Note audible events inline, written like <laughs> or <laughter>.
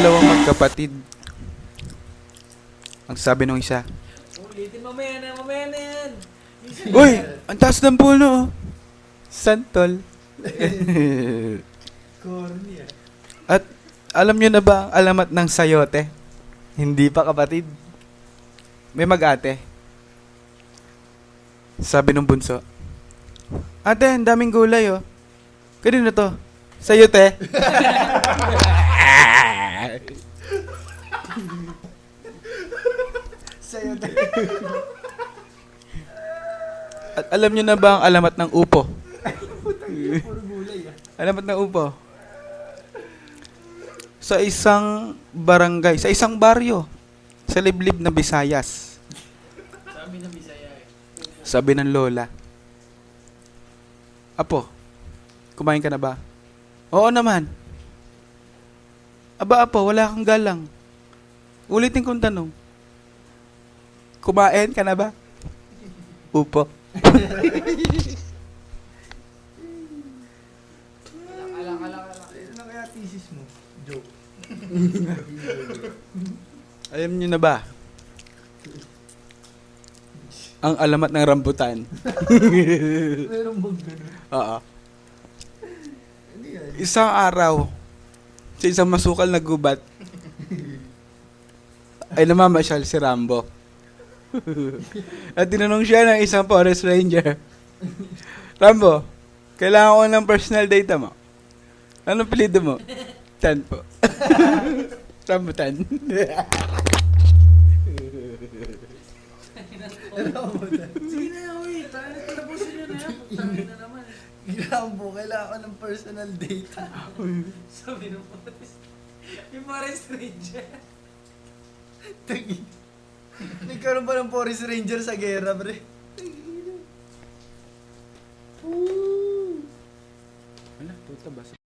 magkapatid. Ang sabi nung isa, Ulitin mamaya na, mamaya na yan. Uy! Ang taas ng puno! oh." Santol. <laughs> Corny ah. At alam nyo na ba ang alamat ng sayote? Hindi pa kapatid. May mag-ate. Sabi nung bunso, Ate, ang daming gulay oh. Kanino to? Sayote. <laughs> <laughs> Sa'yo din. At alam nyo na ba ang alamat ng upo? Puro gulay ah. Alamat ng upo? Sa isang barangay, sa isang baryo, sa liblib na Visayas. Sabi ng Bisaya eh. Sabi ng lola, Apo, kumain ka na ba? Oo naman. Aba, apo, wala kang galang. Ulitin kong tanong. Kumain ka na ba? Upo. Thesis mo? Joke. Alam niyo na ba? Ang alamat ng rambutan. Meron bang ganun? Oo. Isang araw, sa isang masukal na gubat, ay namamasyal si Rambo. At tinanong siya ng isang forest ranger, Rambo, kailangan ko ng personal data mo. Anong pilido mo? Tan po. <laughs> Rambo Tan. Sige na, na tapusin nyo na yan. Putangin na naman. Grambo, kailangan ko ng personal data. Sabi ng forest. Yung forest ranger. Tagi. Nagkaroon pa ng forest ranger sa gera, pre. Ano? Tuta ba?